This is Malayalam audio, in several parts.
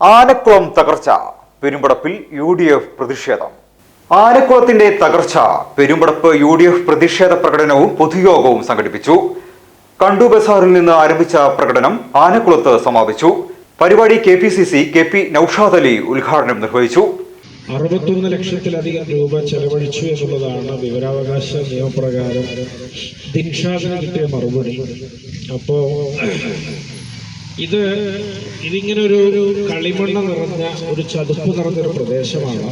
ആനക്കുളം തകർച്ച പെരുമ്പടപ്പിൽ യു ഡി എഫ് പ്രതിഷേധം. ആനക്കുളത്തിന്റെ തകർച്ച പെരുമ്പടപ്പ് യു ഡി എഫ് പ്രതിഷേധ പ്രകടനവും പൊതുയോഗവും സംഘടിപ്പിച്ചു. കണ്ടു ബസാറിൽ നിന്ന് ആരംഭിച്ച പ്രകടനം ആനക്കുളത്ത് സമാപിച്ചു. പരിപാടി K P C C K P Noushad Ali ഉദ്ഘാടനം നിർവഹിച്ചു. അറുപത്തൊന്ന് ലക്ഷത്തിലധികം രൂപ ചെലവഴിച്ചു എന്നുള്ളതാണ് വിവരാവകാശ നിയമപ്രകാരം ദിൻഷാദിന് കിട്ടിയ മറുപടി. അപ്പോ ഇത് ഇതിങ്ങനെ ഒരു കളിമണ്ണ് നിറഞ്ഞ ഒരു ചതുപ്പ് നിറഞ്ഞൊരു പ്രദേശമാണ്.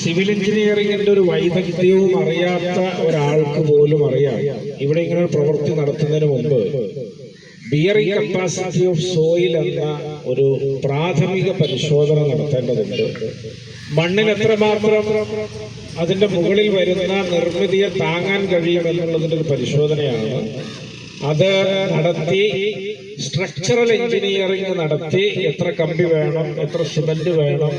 സിവിൽ എഞ്ചിനീയറിംഗിന്റെ ഒരു വൈദഗ്ധ്യവും അറിയാത്ത ഒരാൾക്ക് പോലും അറിയാം. ഇവിടെ ഇങ്ങനെ ഒരു പ്രവൃത്തി നടത്തുന്നതിന് മുമ്പ് ബിയറിംഗ് കപ്പാസിറ്റി ഓഫ് സോയിൽ എന്ന ഒരു പ്രാഥമിക പരിശോധന നടത്തേണ്ടതുണ്ട്. മണ്ണിൽ എത്രമാത്രം അതിന്റെ മുകളിൽ വരുന്ന നിർമ്മിതിയെ താങ്ങാൻ കഴിയും ഒരു പരിശോധനയാണ് അത് നടത്തി സ്ട്രക്ചറൽ എഞ്ചിനീയറിംഗ് നടത്തി എത്ര കമ്പി വേണം എത്ര സിമന്റ് വേണം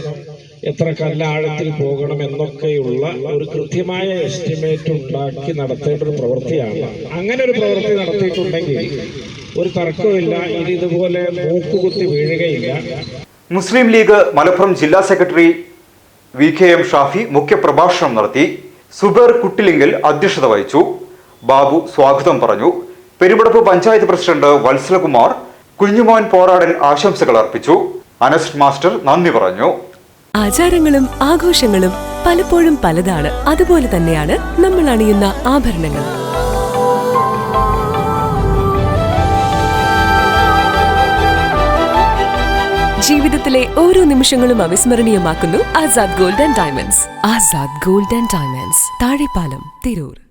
എത്ര കല്ലാഴത്തിൽ പോകണം എന്നൊക്കെയുള്ള ഒരു കൃത്യമായ എസ്റ്റിമേറ്റ് ഉണ്ടാക്കി നടത്തേണ്ട ഒരു പ്രവൃത്തിയാണ്. അങ്ങനെ ഒരു പ്രവൃത്തി നടത്തിയിട്ടുണ്ടെങ്കിൽ ഒരു തർക്കമില്ല ഇനി ഇതുപോലെ മൂക്കുകുത്തി വീഴുകയില്ല. മുസ്ലിം ലീഗ് മലപ്പുറം ജില്ലാ secretary V K M Shafi മുഖ്യപ്രഭാഷണം നടത്തി. സുബേർ കുട്ടിലിങ്കൽ അധ്യക്ഷത വഹിച്ചു. ബാബു സ്വാഗതം പറഞ്ഞു. പെരുമ്പടപ്പ് പഞ്ചായത്ത് പ്രസിഡന്റ് വത്സലകുമാർ കുഞ്ഞുമോൻ പോരാടൻ ആശംസകൾ അർപ്പിച്ചു. അനസ് മാസ്റ്റർ നന്ദി പറഞ്ഞു. ആചാരങ്ങളും ആഘോഷങ്ങളും പലപ്പോഴും പലതാണ്. അതുപോലെ തന്നെയാണ് നമ്മൾ അണിയുന്ന ആഭരണങ്ങൾ ജീവിതത്തിലെ ഓരോ നിമിഷങ്ങളും അവിസ്മരണീയമാക്കുന്നു Azad gold and diamonds. Azad gold and diamonds. Thazhepalam Tirur.